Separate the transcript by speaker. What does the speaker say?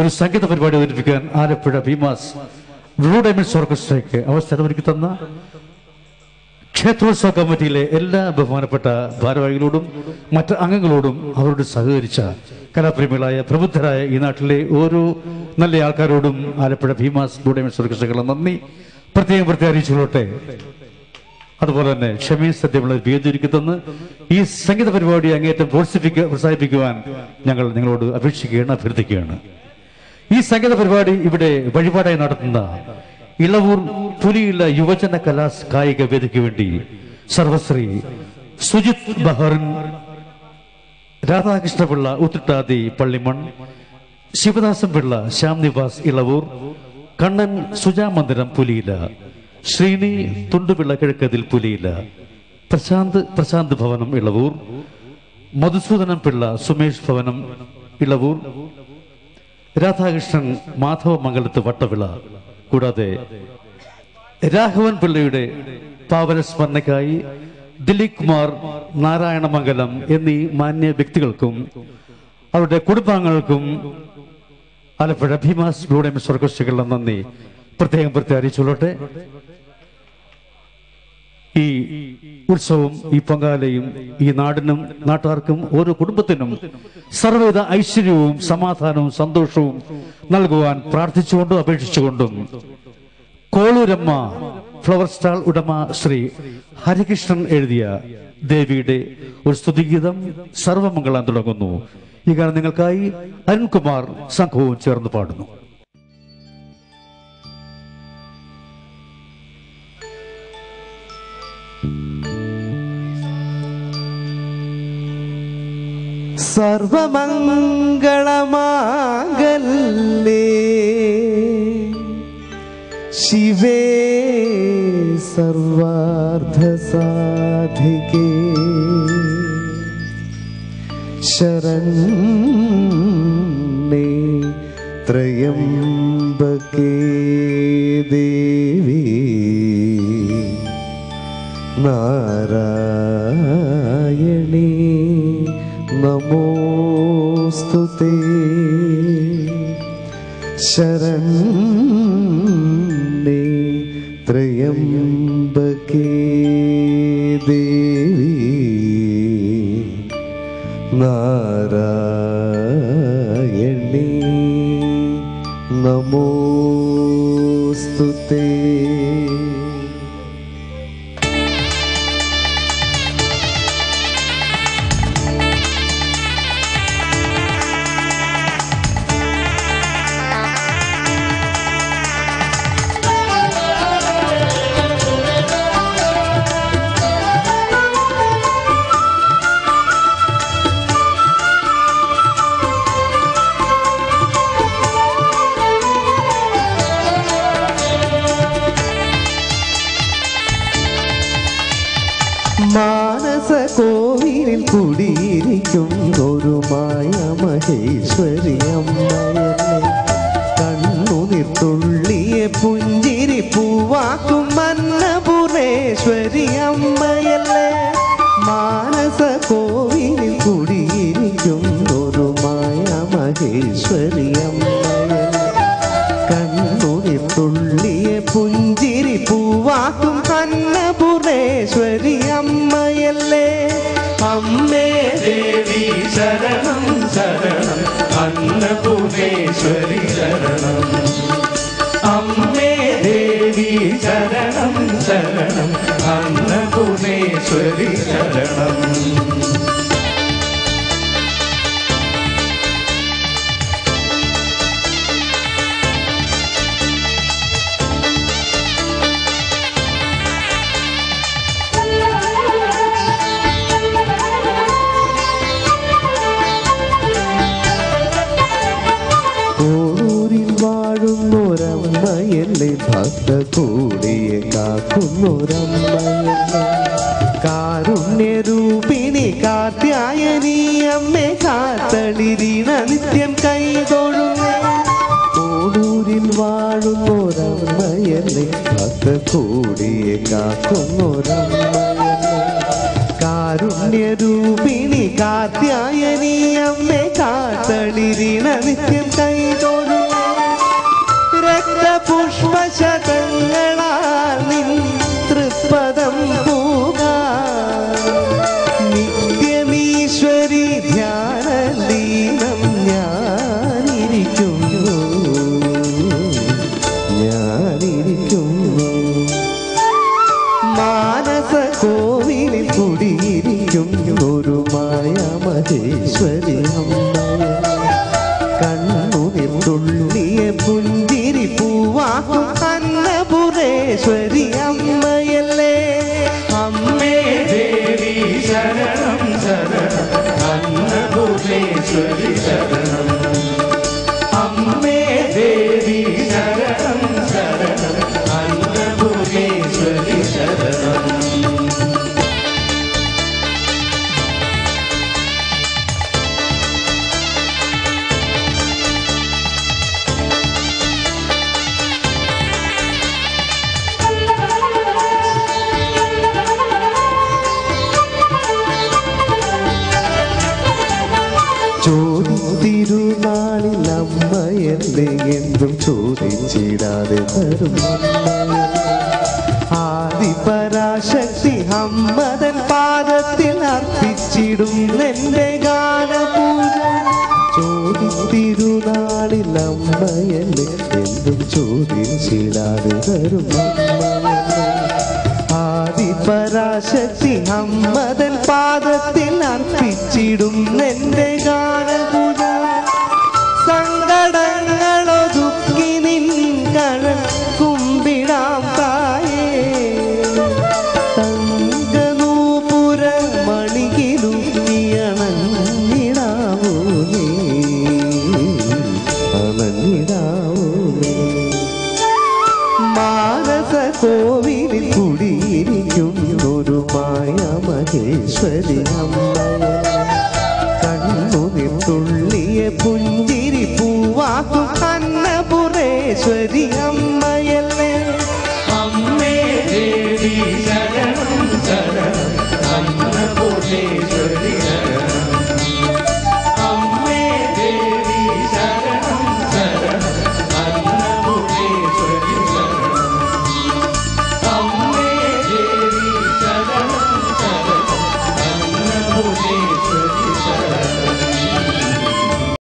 Speaker 1: ഒരു സംഗീത പരിപാടി അവതരിപ്പിക്കാൻ ആലപ്പുഴ ഭീമാസ് ബ്ലൂ ഡയമണ്ട്സ് ഓർക്കസ്ട്രയ്ക്ക് അവസരം ഒരുക്കി തന്ന ക്ഷേത്രോത്സവ കമ്മിറ്റിയിലെ എല്ലാ ബഹുമാനപ്പെട്ട ഭാരവാഹികളോടും മറ്റ് അംഗങ്ങളോടും അവരോട് സഹകരിച്ച കലാപ്രേമികളായ പ്രബുദ്ധരായ ഈ നാട്ടിലെ ഓരോ നല്ല ആൾക്കാരോടും ആലപ്പുഴ ഭീമാസ് ബ്ലൂ ഡയമണ്ട്സ് ഓർക്കസ്ട്രയ്ക്കുള്ള നന്ദി. പ്രത്യേകം പ്രത്യേകം അറിയിച്ചുകൊള്ളട്ടെ. അതുപോലെ തന്നെ ക്ഷമയും സത്യമുള്ള തന്ന് ഈ സംഗീത പരിപാടി അങ്ങേറ്റം പ്രോത്സാഹിപ്പിക്കുക പ്രോത്സാഹിപ്പിക്കുവാൻ ഞങ്ങൾ നിങ്ങളോട് അപേക്ഷിക്കുകയാണ് അഭ്യർത്ഥിക്കുകയാണ്. ഈ സംഗീത പരിപാടി ഇവിടെ വഴിപാടായി നടത്തുന്ന ഇളവൂർ പുലിയുള്ള യുവജന കലാ കായിക വേദിക്ക് വേണ്ടി സർവശ്രീ സുജിത് ബഹറിൻ രാധാകൃഷ്ണപിള്ള ഉത്തിട്ടാതി പള്ളിമൺ ശിവദാസൻ പിള്ള ശ്യാം നിവാസ് ഇളവൂർ കണ്ണൻ സുജാ മന്ദിരം പുലിയില ശ്രീനി തുണ്ടുപിള്ള കിഴക്കതിൽ പുലിയില പ്രശാന്ത് പ്രശാന്ത് ഭവനം ഇളവൂർ മധുസൂദനം പിള്ള സുമേഷ് ഭവനം ഇളവൂർ രാധാകൃഷ്ണൻ മാധവ മംഗലത്ത് വട്ടവിള. കൂടാതെ രാഘവൻ പിള്ളയുടെ പാവനസ്മരണയ്ക്കായി ദിലീപ് കുമാർ നാരായണമംഗലം എന്നീ മാന്യ വ്യക്തികൾക്കും അവരുടെ കുടുംബാംഗങ്ങൾക്കും ആലപ്പുഴ ഭീമാസ് ബ്ലൂഡേം ഡയമണ്ട്സ് നന്ദി. പ്രത്യേകം പ്രത്യേകം അറിയിച്ചുകൊള്ളട്ടെ. ഉത്സവം ഈ പൊങ്കാലയും ഈ നാടിനും നാട്ടുകാർക്കും ഓരോ കുടുംബത്തിനും സർവവിധ ഐശ്വര്യവും സമാധാനവും സന്തോഷവും നൽകുവാൻ പ്രാർത്ഥിച്ചുകൊണ്ടും അപേക്ഷിച്ചുകൊണ്ടും കോളൂരമ്മ ഫ്ലവർ സ്റ്റാൾ ഉടമ ശ്രീ ഹരികൃഷ്ണൻ എഴുതിയ ദേവിയുടെ ഒരു സ്തുതിഗീതം സർവമംഗളം തുടങ്ങുന്നു. ഈ നിങ്ങൾക്കായി അരുൺകുമാർ സംഘവും ചേർന്ന് പാടുന്നു.
Speaker 2: സർവമംഗളമാകല്ലേ? ശിവേ സർവാർദ്ധസാധികേ. ശരണ്യേ ത്രയംബകേ ദേവി. നാരായണീ नमोऽस्तु ते। शरणे त्रयम्बके बके देवी। नारणे नमोस्तु ते। മാനസ കോവിലിൽ കുടിയിരിക്കും ഒരു മായ മഹേശ്വരി അമ്മയല്ലേ കണ്ണു തുള്ളിയെ പുഞ്ചിരി പൂവാക്കും മന്നപുരേശ്വരി അമ്മയല്ലേ മാനസ കോവിലിൽ അന്നപൂർണേശ്വരി അമ്മയല്ലേ? അമ്മേ ദേവി ശരണം ശരണം. അന്നപൂർണേശ്വരി ശരണം. അമ്മേ ദേവി ശരണം ശരണം. അന്നപൂർണേശ്വരി ശരണം. കാരുണ്യരൂപിണി കാർത്യായനി അമ്മ കാത്തളിരീണ നിത്യം കൈതൊഴുന്നേ ഓടൂരിൽ വാഴുന്നൊരമ്മയല്ലേ അത് കൂടിയെ കാക്കുന്നോരമ്മ. കാരുണ്യരൂപിണി കാർത്യായനി അമ്മ കാത്തളിരീണ നിത്യം കൈതൊഴുന്നേ രക്തപുഷ്പശതങ്ങളാ பத അന്നപുരേശ്വരി അമ്മയല്ലേ അമ്മേ
Speaker 1: ദേവി ശരണം ശരണം. അന്നപൂർണേശ്വരി ശരണം.
Speaker 2: എന്നെ എന്തും ചോദിച്ചിടാതെ തരും. ആദിപരാശക്തി അമ്മതൻ പാദത്തിൽ അർപ്പിച്ചിടും എന്റെ ഗാനപൂജ. ചോദിത്തിരുനാളിൽ അമ്മ എന്നെ എന്തും ചോദിച്ചിടാതെ തരും. ആദിപരാശക്തി അമ്മതൻ പാദത്തിൽ അർപ്പിച്ചിടും എന്റെ ഗാനപൂജ. രാവുകളെ മാനസ കോവിലിൽ കുടിയിരിക്കും ഒരു മായ മഹേശ്വരി അമ്മയ പുഞ്ചിരി പൂവാക്കും അന്നപുരേശ്വരി അമ്മ